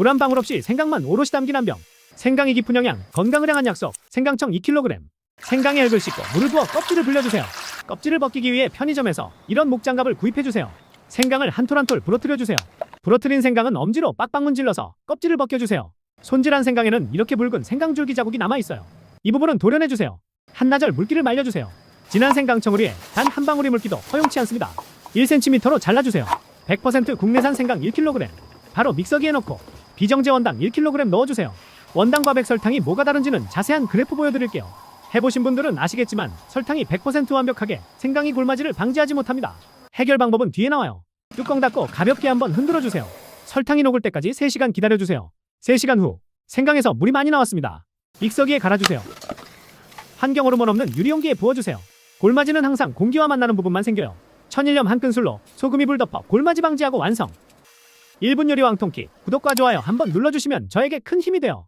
물 한 방울 없이 생강만 오롯이 담긴 한 병. 생강이 깊은 영양, 건강을 향한 약속. 생강청 2kg. 생강에 흙을 씻고 물을 부어 껍질을 불려주세요. 껍질을 벗기기 위해 편의점에서 이런 목장갑을 구입해주세요. 생강을 한 톨 한 톨 부러뜨려주세요. 부러뜨린 생강은 엄지로 빡빡 문질러서 껍질을 벗겨주세요. 손질한 생강에는 이렇게 붉은 생강줄기 자국이 남아있어요. 이 부분은 도려내주세요. 한나절 물기를 말려주세요. 진한 생강청을 위해 단 한 방울의 물기도 허용치 않습니다. 1cm로 잘라주세요. 100% 국내산 생강 1kg. 바로 믹서기에 넣고 비정제 원당 1kg 넣어주세요. 원당과 백설탕이 뭐가 다른지는 자세한 그래프 보여드릴게요. 해보신 분들은 아시겠지만 설탕이 100% 완벽하게 생강이 골마지를 방지하지 못합니다. 해결 방법은 뒤에 나와요. 뚜껑 닫고 가볍게 한번 흔들어주세요. 설탕이 녹을 때까지 3시간 기다려주세요. 3시간 후 생강에서 물이 많이 나왔습니다. 믹서기에 갈아주세요. 환경 호르몬 없는 유리용기에 부어주세요. 골마지는 항상 공기와 만나는 부분만 생겨요. 천일염 한 큰술로 소금이 불 덮어 골마지 방지하고 완성. 1분 요리 왕통키 구독과 좋아요 한번 눌러주시면 저에게 큰 힘이 돼요.